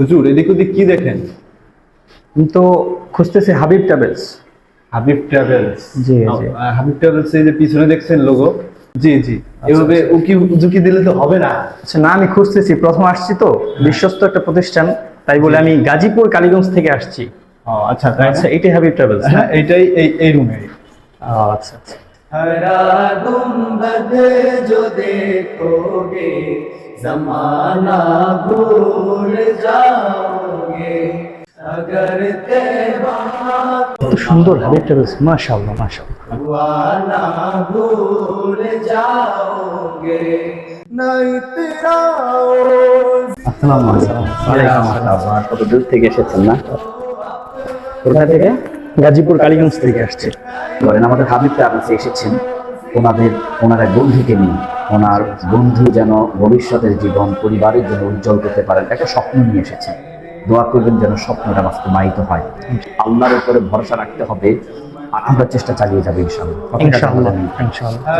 হুজুর এদিক ওদিক কি দেখেন? তো খুঁজতেছি হাবিব ট্রাভেলস হাবিব ট্রাভেলস জি, জি। হাবিব ট্রাভেলস এই যে পিছনে দেখছেন লোগো জি জি। এভাবে উকি ঝুঁকি দিলে তো হবে না। আচ্ছা না আমি খুঁজতেছি। প্রথম আসছি তো। বিশ্বস্ত একটা প্রতিষ্ঠান। তাই বলে আমি গাজীপুর কালীগঞ্জ থেকে আসছি। ও আচ্ছা আচ্ছা আচ্ছা এটাই হাবিব ট্রাভেলস হ্যাঁ এটাই এই এই রুমে আচ্ছা আচ্ছা। हरा गुंबद जो देखोगे जमाना भूल जाओगे अगर तेरा কত সুন্দর হাবিব ট্রাভেলস মাশাআল্লাহ মাশাআল্লাহ वाला भूल जाओगे नहीं तेरा আসসালামু আলাইকুম কত দূর থেকে এসেছেন না কোথা থেকে গাজীপুর কালীগঞ্জ থেকে আসছে। বলেন আমাদের হাবিব ট্রাভেলসে এসেছেন। ওনাদের ওনার এক বন্ধুকে নিয়ে ওনার বন্ধু যেন ভবিষ্যতের জীবন পরিবারের জন্য উজ্জ্বল করতে পারেন একটা স্বপ্ন নিয়ে এসেছেন। দোয়া করবেন যেন স্বপ্নটা বাস্তবায়িত হয়। আল্লাহর উপরে ভরসা রাখতে হবে আর আমরা চেষ্টা চালিয়ে যাব ইনশাআল্লাহ। কথাটা ইনশাআল্লাহ ইনশাআল্লাহ।